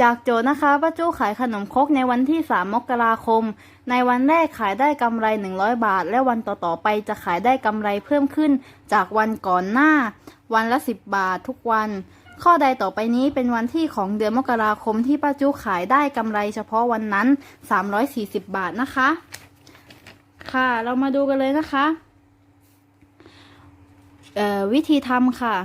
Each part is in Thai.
จากโจทย์นะคะป้าจู้ขายขนมครกในวันที่ 3 มกราคม ในวันแรกขายได้กำไร 100 บาท และวันต่อๆไปจะขายได้กำไรเพิ่มขึ้นจากวันก่อนหน้า วันละ 10 บาททุกวัน ข้อใดต่อไปนี้เป็นวันที่ของเดือนมกราคมที่ป้าจู้ขายได้กำไรเฉพาะวันนั้น 340 บาทนะคะ ค่ะเรามาดูกันเลยนะคะวิธีทำค่ะ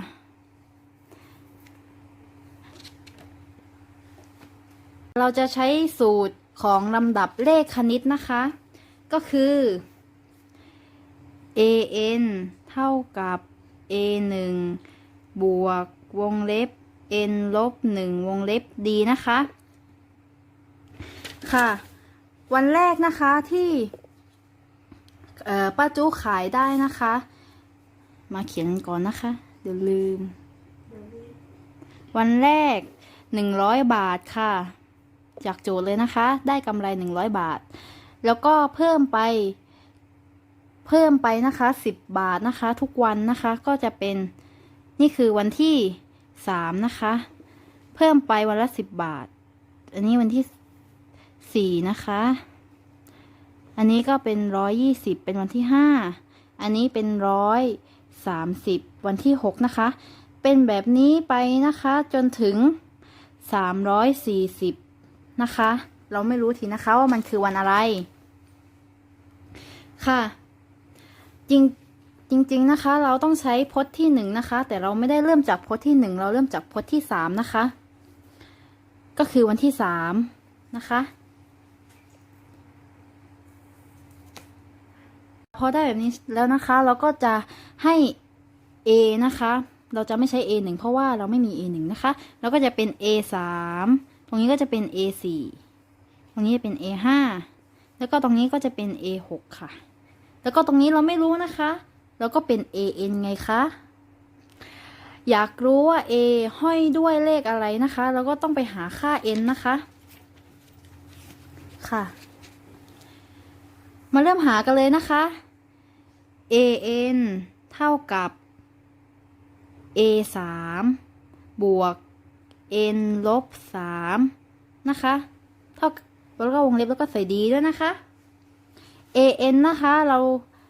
เราจะใช้สูตรของลำดับเลขคณิตนะคะ ก็คือ an เท่ากับ a 1บวกวงเล็บ n ลบ1วงเล็บ d นะคะ ค่ะ วันแรกนะคะที่ป้าจู้ขายได้นะคะ มาเขียนก่อนนะคะ เดี๋ยวลืม วันแรก 100 บาทค่ะ จากโจทย์เลยนะคะ ได้กำไร 100 บาท แล้วก็เพิ่มไป เพิ่มไปนะคะ 10 บาทนะคะ ทุกวันนะคะก็จะเป็นนี่คือวันที่ 3 นะคะ เพิ่มไปวันละ 10 บาท อันนี้วันที่ 4 นะคะ อันนี้ก็เป็น 120 เป็นวันที่ 5 อันนี้เป็นร้อยสามสิบวันที่ 6 นะคะ เป็นแบบนี้ไปนะคะจนถึง 340 นะคะ เราไม่รู้ทีนะคะว่ามันคือวันอะไร ค่ะ จริงจริง ๆ นะคะ เราต้องใช้พจน์ที่หนึ่งนะคะ แต่เราไม่ได้เริ่มจากพจน์ที่หนึ่งเราเริ่มจากพจน์ที่สามนะคะ ก็คือวันที่สามนะคะ พอได้แบบนี้แล้วนะคะ เราก็จะให้ a นะคะ เราจะไม่ใช้ a 1เพราะว่าเราไม่มี a 1นะคะ เราก็จะเป็น a 3ต รงนี้ก็จะเป็น a 4 ตรงนี้จะเป็น a 5 แล้วก็ตรงนี้ก็จะเป็น a 6 ค่ะ แล้วก็ตรงนี้เราไม่รู้นะคะเราก็เป็น a n ไงคะ อยากรู้ว่า a ห้อยด้วยเลขอะไรนะคะ เราก็ต้องไปหาค่า n นะคะ ค่ะ มาเริ่มหากันเลยนะคะ a n เท่ากับ a 3 บวก n ลบ3นะคะ เท่าแล้วก็วงเล็บแล้วก็ใส่ดีด้วยนะคะ a n นะคะ เรา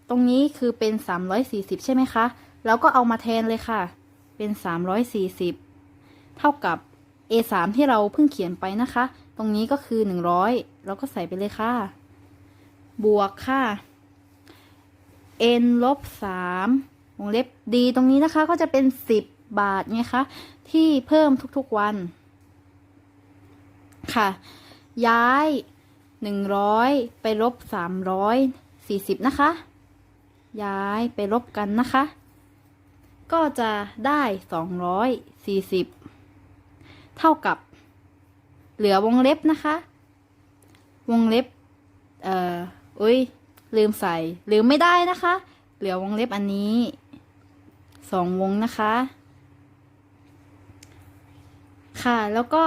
ตรงนี้คือเป็น340ใช่ไหมคะเราก็เอามาแทนเลยค่ะ เป็น340เท่ากับ a 3ที่เราเพิ่งเขียนไปนะคะ ตรงนี้ก็คือ100เราก็ใส่ไปเลยค่ะ บวกค่ะ n ลบสามวงเล็บดีตรงนี้นะคะก็จะเป็นสิบ บาทไงคะ ที่เพิ่มทุกๆวัน ค่ะ ย้ายหนึ่งร้อยไปลบสามร้อยสี่สิบนะคะ ย้ายไปลบกันนะคะ ก็จะได้สองร้อยสี่สิบเท่ากับ เหลือวงเล็บนะคะ วงเล็บ เอ่ออุ้ยลืมใส่ลืมไม่ได้นะคะ เหลือวงเล็บอันนี้สองวงนะคะ ค่ะ แล้วก็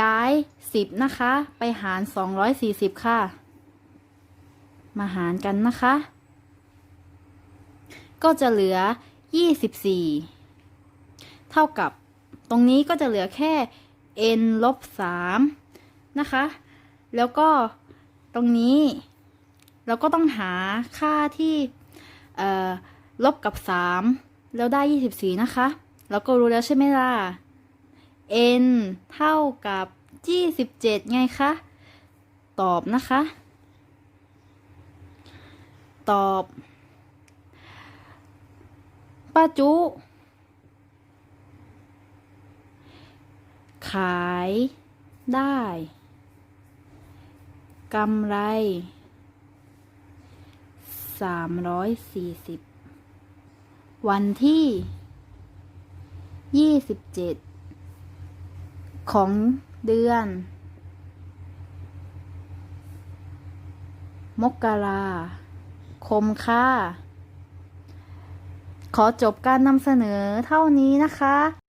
ย้ายสิบนะคะ ไปหารสองร้อยสี่สิบค่ะ มาหารกันนะคะ ก็จะเหลือยี่สิบสี่เท่ากับตรงนี้ก็จะเหลือแค่ n ลบสามนะคะ แล้วก็ตรงนี้ เราก็ต้องหาค่าที่ลบกับ 3 แล้วได้ 24 นะคะ เราก็รู้แล้วใช่ไหมล่ะ n เท่ากับ 27 ไงคะ ตอบนะคะ ตอบป้าจุ ขายได้กำไรสามร้อยสี่สิบวันที่ยี่สิบเจ็ด ของเดือน มกราคมค่ะ ขอจบการนำเสนอเท่านี้นะคะ